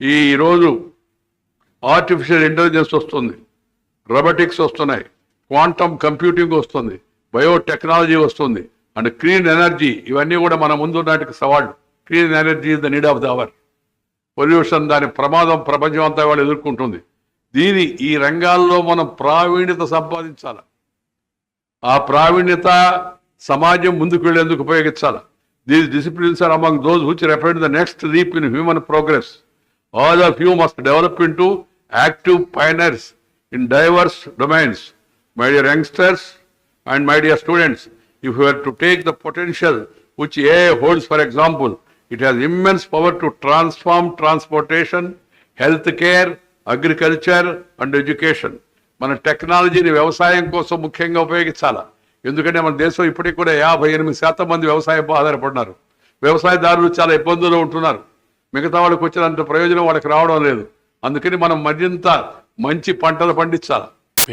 ఈరోజు artificial intelligence వస్తుంది. Robotics వస్తున్నాయి. క్వాంటమ్ కంప్యూటింగ్ వస్తుంది. బయోటెక్నాలజీ వస్తుంది. అండ్ క్లీన్ ఎనర్జీ ఇవన్నీ కూడా మన ముందు నాటికి సవాళ్ళు. Clean energy is the need of the hour pollution దాని ప్రమాదం ప్రపంచం అంతా వాళ్ళు ఎదుర్కొంటుంది. దీని ఈ రంగాల్లో మనం ప్రావీణ్యత సంపాదించాలి. ఆ ప్రావీణ్యత సమాజం ముందుకు వెళ్ళేందుకు ఉపయోగించాలి. These disciplines are among those which represent the next leap in human progress all of you must develop into active pioneers in diverse domains my dear youngsters and my dear students if you are to take the potential which a holds for example it it immense power to transform transportation health care agriculture and education మన టెక్నాలజీని వ్యవసాయం కోసం ముఖ్యంగా ఉపయోగించాలా? ఎందుకంటే మన దేశం ఇప్పటికి కూడా యాభై ఎనిమిది శాతం మంది వ్యవసాయంపై ఆధారపడినారు. వ్యవసాయదారులు చాలా ఇబ్బందులు ఉంటున్నారు. మిగతా వాళ్ళకి వచ్చినంత ప్రయోజనం వాళ్ళకి రావడం లేదు. అందుకని మనం మరింత మంచి పంటలు పండించాలి.